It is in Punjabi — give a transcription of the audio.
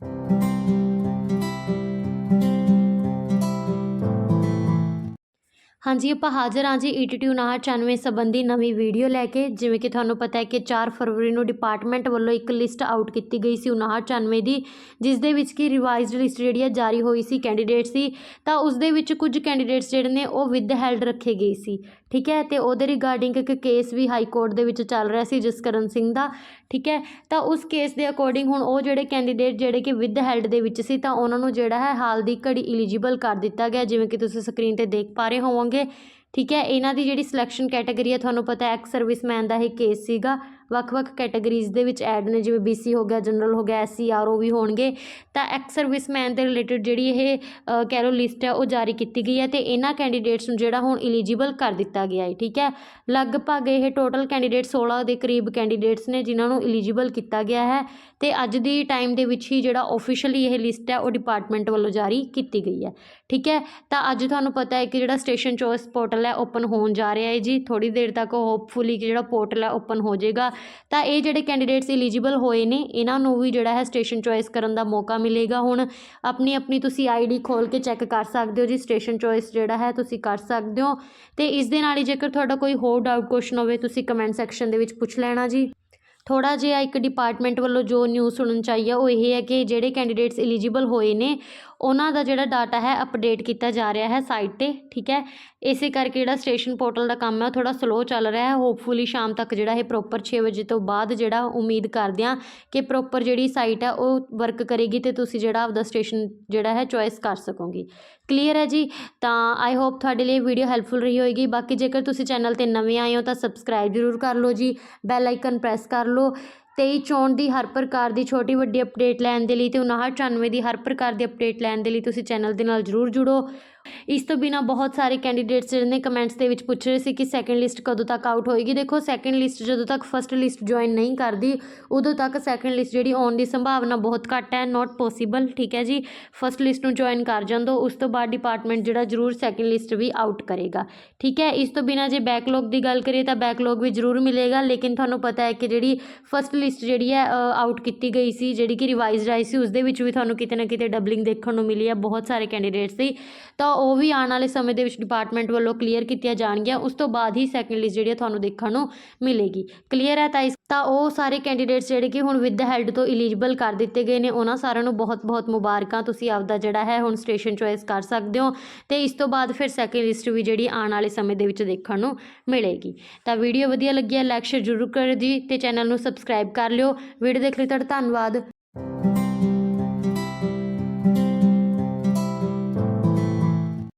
Thank you. ਹਾਂਜੀ, ਆਪਾਂ ਹਾਜ਼ਰ ਹਾਂ ਜੀ ਈਟੀਟੀ 99 ਸੰਬੰਧੀ ਨਵੀਂ ਵੀਡੀਓ ਲੈ ਕੇ। ਜਿਵੇਂ ਕਿ ਤੁਹਾਨੂੰ ਪਤਾ ਹੈ ਕਿ 4 ਫਰਵਰੀ ਨੂੰ ਡਿਪਾਰਟਮੈਂਟ ਵੱਲੋਂ ਇੱਕ ਲਿਸਟ ਆਊਟ ਕੀਤੀ ਗਈ ਸੀ 99 ਦੀ, ਜਿਸ ਦੇ ਵਿੱਚ ਕਿ ਰਿਵਾਈਜ਼ਡ ਲਿਸਟ ਜਿਹੜੀ ਹੈ ਜਾਰੀ ਹੋਈ ਸੀ ਕੈਂਡੀਡੇਟਸ ਦੀ। ਤਾਂ ਉਸ ਦੇ ਵਿੱਚ ਕੁਝ ਕੈਂਡੀਡੇਟਸ ਜਿਹੜੇ ਨੇ ਉਹ ਵਿਦ ਹੈਲਡ ਰੱਖੇ ਗਏ ਸੀ। ਠੀਕ ਹੈ, ਤੇ ਉਹਦੇ ਰਿਗਾਰਡਿੰਗ ਇੱਕ ਕੇਸ ਵੀ ਹਾਈ ਕੋਰਟ ਦੇ ਵਿੱਚ ਚੱਲ ਰਿਹਾ ਸੀ ਜਸਕਰਨ ਸਿੰਘ ਦਾ। ਠੀਕ ਹੈ, ਤਾਂ ਉਸ ਕੇਸ ਦੇ ਅਕੋਰਡਿੰਗ ਹੁਣ ਉਹ ਜਿਹੜੇ ਕੈਂਡੀਡੇਟ ਜਿਹੜੇ ਕਿ ਵਿਦ ਹੈਲਡ ਦੇ ਵਿੱਚ ਸੀ, ਤਾਂ ਉਹਨਾਂ ਨੂੰ ਜਿਹੜਾ ਹੈ ਹਾਲ ਦੀ ਘੜੀ ਐਲੀਜੀਬਲ ਕਰ ਦਿੱਤਾ ਗਿਆ। ਜਿਵੇਂ ਕਿ ਤੁਸੀਂ ਸਕਰੀਨ ਤੇ ਦੇਖ ਪਾ ਰਹੇ ਹੋਵੋਗੇ ਠੀਕ ਹੈ, ਇਹਨਾਂ ਦੀ ਜਿਹੜੀ ਸਿਲੈਕਸ਼ਨ ਕੈਟਾਗਰੀ ਹੈ, ਤੁਹਾਨੂੰ ਪਤਾ ਐਕਸ ਸਰਵਿਸਮੈਨ ਦਾ ਇਹ ਕੇਸ ਸੀਗਾ। ਵੱਖ-ਵੱਖ ਕੈਟਾਗਰੀਜ਼ ਦੇ ਵਿੱਚ ਐਡ ਨੇ, ਜਿਵੇਂ BC ਹੋ ਗਿਆ ਜਨਰਲ ਹੋ ਗਿਆ SC RO ਵੀ ਹੋਣਗੇ। ਤਾਂ ਐਕਸ ਸਰਵਿਸਮੈਨ ਦੇ ਰਿਲੇਟਡ ਜਿਹੜੀ ਇਹ ਕਹਿ ਲਓ ਲਿਸਟ ਹੈ, ਉਹ ਜਾਰੀ ਕੀਤੀ ਗਈ ਹੈ ਤੇ ਇਹਨਾਂ ਕੈਂਡੀਡੇਟਸ ਨੂੰ ਜਿਹੜਾ ਹੁਣ ਐਲੀਜੀਬਲ ਕਰ ਦਿੱਤਾ ਗਿਆ ਹੈ, ਠੀਕ ਹੈ? ਲਗਭਗ ਇਹ ਟੋਟਲ ਕੈਂਡੀਡੇਟ 16 ਦੇ ਕਰੀਬ ਕੈਂਡੀਡੇਟਸ ਨੇ ਜਿਨ੍ਹਾਂ ਨੂੰ ਐਲੀਜੀਬਲ ਕੀਤਾ ਗਿਆ ਹੈ ਤੇ ਅੱਜ ਦੀ ਟਾਈਮ ਦੇ ਵਿੱਚ ਹੀ ਜਿਹੜਾ ਆਫੀਸ਼ੀਅਲੀ ਇਹ ਲਿਸਟ ਹੈ, ਉਹ ਡਿਪਾਰਟਮੈਂਟ ਵੱਲੋਂ ਜਾਰੀ ਕੀਤੀ ਗਈ ਹੈ, ਠੀਕ ਹੈ? ਤਾਂ ਅੱਜ ਤੁਹਾਨੂੰ ਪਤਾ ਹੈ ਕਿ ਜਿਹੜਾ ਸਟੇਸ਼ਨ ਚੋਇਸ ਪੋਰਟਲ ਹੈ ਓਪਨ ਹੋਣ ਜਾ ਰਿਹਾ ਹੈ ਜੀ। ਥੋੜੀ ਦੇਰ ਤੱਕ ਹੋਪਫੁਲੀ ਕਿ ਜਿਹੜਾ ਪੋਰਟਲ ਹੈ ਓਪਨ ਹੋ ਜਾਏਗਾ। ਤਾਂ ਇਹ ਜਿਹੜੇ ਕੈਂਡੀਡੇਟਸ ਇਲੀਜੀਬਲ ਹੋਏ ਨੇ, ਇਹਨਾਂ ਨੂੰ ਵੀ ਜਿਹੜਾ ਹੈ ਸਟੇਸ਼ਨ ਚੋਇਸ ਕਰਨ ਦਾ ਮੌਕਾ ਮਿਲੇਗਾ। ਹੁਣ ਆਪਣੀ ਆਪਣੀ ਤੁਸੀਂ ਆਈਡੀ ਖੋਲ ਕੇ ਚੈੱਕ ਕਰ ਸਕਦੇ ਹੋ ਜੀ ਸਟੇਸ਼ਨ ਚੋਇਸ ਜਿਹੜਾ ਹੈ ਤੁਸੀਂ ਕਰ ਸਕਦੇ ਹੋ। ਤੇ ਇਸ ਦੇ ਨਾਲ ਹੀ ਜੇਕਰ ਤੁਹਾਡਾ ਕੋਈ ਹੋਰ ਡਾਊਟ ਕੁਐਸਚਨ ਹੋਵੇ, ਤੁਸੀਂ ਕਮੈਂਟ ਸੈਕਸ਼ਨ ਦੇ ਵਿੱਚ ਪੁੱਛ ਲੈਣਾ ਜੀ। ਥੋੜਾ ਜਿਹਾ ਇੱਕ ਡਿਪਾਰਟਮੈਂਟ ਵੱਲੋਂ ਜੋ ਨਿਊਜ਼ ਸੁਣਨ ਚਾਹੀਏ ਉਹ ਇਹ ਹੈ ਕਿ ਜਿਹੜੇ ਕੈਂਡੀਡੇਟਸ ਐਲੀਜੀਬਲ ਹੋਏ ਨੇ ਉਹਨਾਂ ਦਾ ਜਿਹੜਾ ਡਾਟਾ ਹੈ ਅਪਡੇਟ ਕੀਤਾ ਜਾ ਰਿਹਾ ਹੈ ਸਾਈਟ ਤੇ, ਠੀਕ ਹੈ? ਇਸੇ ਕਰਕੇ ਜਿਹੜਾ ਸਟੇਸ਼ਨ ਪੋਰਟਲ ਦਾ ਕੰਮ ਹੈ ਉਹ ਥੋੜ੍ਹਾ ਸਲੋ ਚੱਲ ਰਿਹਾ ਹੈ। ਹੋਪਫੁਲੀ ਸ਼ਾਮ ਤੱਕ ਜਿਹੜਾ ਇਹ ਪ੍ਰੋਪਰ 6 ਵਜੇ ਤੋਂ ਬਾਅਦ ਜਿਹੜਾ ਉਮੀਦ ਕਰਦੇ ਹਾਂ ਕਿ ਪ੍ਰੋਪਰ ਜਿਹੜੀ ਸਾਈਟ ਹੈ ਉਹ ਵਰਕ ਕਰੇਗੀ ਤੇ ਤੁਸੀਂ ਜਿਹੜਾ ਆਪਦਾ ਸਟੇਸ਼ਨ ਜਿਹੜਾ ਹੈ ਚੋਇਸ ਕਰ ਸਕੋਗੇ। ਕਲੀਅਰ ਹੈ ਜੀ? ਤਾਂ ਆਈ ਹੋਪ ਤੁਹਾਡੇ ਲਈ ਵੀਡੀਓ ਹੈਲਪਫੁਲ ਰਹੀ ਹੋਏਗੀ। ਬਾਕੀ ਜੇਕਰ ਤੁਸੀਂ ਚੈਨਲ ਤੇ ਨਵੇਂ ਆਏ ਹੋ ਤਾਂ ਸਬਸਕ੍ਰਾਈਬ ਜ਼ਰੂਰ ਕਰ ਲਓ ਜੀ। ਬੈਲ ਆਈਕਨ ਪ੍ਰੈਸ ਕਰ ਲਓ। 23 ਚੋਣ ਦੀ ਹਰ ਪ੍ਰਕਾਰ ਦੀ ਛੋਟੀ ਵੱਡੀ ਅਪਡੇਟ ਲੈਣ ਦੇ ਲਈ ਤੇ 5994 ਦੀ ਹਰ ਪ੍ਰਕਾਰ ਦੀ ਅਪਡੇਟ ਲੈਣ ਦੇ ਲਈ ਤੁਸੀਂ ਚੈਨਲ ਦੇ ਨਾਲ ਜ਼ਰੂਰ ਜੁੜੋ। ਇਸ ਤੋਂ ਬਿਨਾ ਬਹੁਤ ਸਾਰੇ ਕੈਂਡੀਡੇਟਸ ਜਿਹੜੇ ਨੇ ਕਮੈਂਟਸ ਦੇ ਵਿੱਚ ਪੁੱਛ ਰਹੇ ਸੀ ਕਿ ਸੈਕੰਡ ਲਿਸਟ ਕਦੋਂ ਤੱਕ ਆਊਟ ਹੋਏਗੀ। ਦੇਖੋ ਸੈਕੰਡ ਲਿਸਟ ਜਦੋਂ ਤੱਕ ਫਸਟ ਲਿਸਟ ਜੁਆਇਨ ਨਹੀਂ ਕਰਦੀ, ਉਦੋਂ ਤੱਕ ਸੈਕੰਡ ਲਿਸਟ ਜਿਹੜੀ ਆਉਣ ਦੀ ਸੰਭਾਵਨਾ ਬਹੁਤ ਘੱਟ ਹੈ ਨਾਟ ਪੋਸੀਬਲ ਠੀਕ ਹੈ ਜੀ? ਫਸਟ ਲਿਸਟ ਨੂੰ ਜੁਆਇਨ ਕਰ ਜਾਂਦੋ, ਉਸ ਤੋਂ ਬਾਅਦ ਡਿਪਾਰਟਮੈਂਟ ਜਿਹੜਾ ਜ਼ਰੂਰ ਸੈਕੰਡ ਲਿਸਟ ਵੀ ਆਊਟ ਕਰੇਗਾ, ਠੀਕ ਹੈ? ਇਸ ਤੋਂ ਬਿਨਾ ਜੇ ਬੈਕਲੌਗ ਦੀ ਗੱਲ ਕਰੀਏ ਤਾਂ ਬੈਕਲੌਗ ਵੀ ਜ਼ਰੂਰ ਮਿਲੇਗਾ, ਲੇਕਿਨ ਤੁਹਾਨੂੰ ਪਤਾ ਹੈ ਕਿ ਜਿਹੜੀ ਫਸਟ ਲਿਸਟ ਜਿਹੜੀ ਹੈ ਆਊਟ ਕੀਤੀ ਗਈ ਸੀ, ਜਿਹੜੀ ਕਿ ਰਿਵਾਈਜ਼ਡ ਆਈ ਸੀ ਉਸ ਦੇ ਵਿੱਚ ਵੀ ਤੁਹਾਨੂੰ ਕਿਤੇ ਨਾ ਕਿਤੇ ਡਬਲਿੰਗ ਦੇਖਣ ਨੂੰ ਮਿਲੀ ਹੈ, ਬਹੁਤ ਸਾਰੇ ਕੈਂਡੀਡੇਟਸ ਦੀ। ਤਾਂ ਉਹ ਵੀ ਆਉਣ ਵਾਲੇ ਸਮੇਂ ਦੇ ਵਿੱਚ ਡਿਪਾਰਟਮੈਂਟ ਵੱਲੋਂ ਕਲੀਅਰ ਕੀਤੀਆਂ ਜਾਣਗੀਆਂ, ਉਸ ਤੋਂ ਬਾਅਦ ਹੀ ਸੈਕੰਡ ਲਿਸਟ ਜਿਹੜੀ ਤੁਹਾਨੂੰ ਦੇਖਣ ਨੂੰ ਮਿਲੇਗੀ। ਕਲੀਅਰ ਹੈ ਤਾਂ ਇਸ, ਤਾਂ ਉਹ ਸਾਰੇ ਕੈਂਡੀਡੇਟਸ ਜਿਹੜੇ ਕਿ ਹੁਣ ਵਿਦ ਹੈਲਡ ਤੋਂ ਐਲੀਜੀਬਲ ਕਰ ਦਿੱਤੇ ਗਏ ਨੇ, ਉਹਨਾਂ ਸਾਰਿਆਂ ਨੂੰ ਬਹੁਤ-ਬਹੁਤ ਮੁਬਾਰਕਾਂ, ਤੁਸੀਂ ਆਪਦਾ ਜਿਹੜਾ ਹੈ ਹੁਣ ਸਟੇਸ਼ਨ ਚੋਇਸ ਕਰ ਸਕਦੇ ਹੋ ਤੇ ਇਸ ਤੋਂ ਬਾਅਦ ਫਿਰ ਸੈਕੰਡ ਲਿਸਟ ਵੀ ਜਿਹੜੀ ਆਉਣ ਵਾਲੇ ਸਮੇਂ ਦੇ ਵਿੱਚ ਦੇਖਣ ਨੂੰ ਮਿਲੇਗੀ। ਤਾਂ ਵੀਡੀਓ ਵਧੀਆ ਲੱਗੀ ਹੈ ਲਾਈਕ ਸ਼ੇਅਰ ਜ਼ਰੂਰ ਕਰਿਓ ਜੀ ਤੇ ਚੈਨਲ ਨੂੰ ਸਬਸਕ੍ਰਾਈਬ ਕਰ ਲਿਓ। ਵੀਡੀਓ ਦੇਖ ਲਈ ਤੁਹਾਡਾ ਧੰਨਵਾਦ।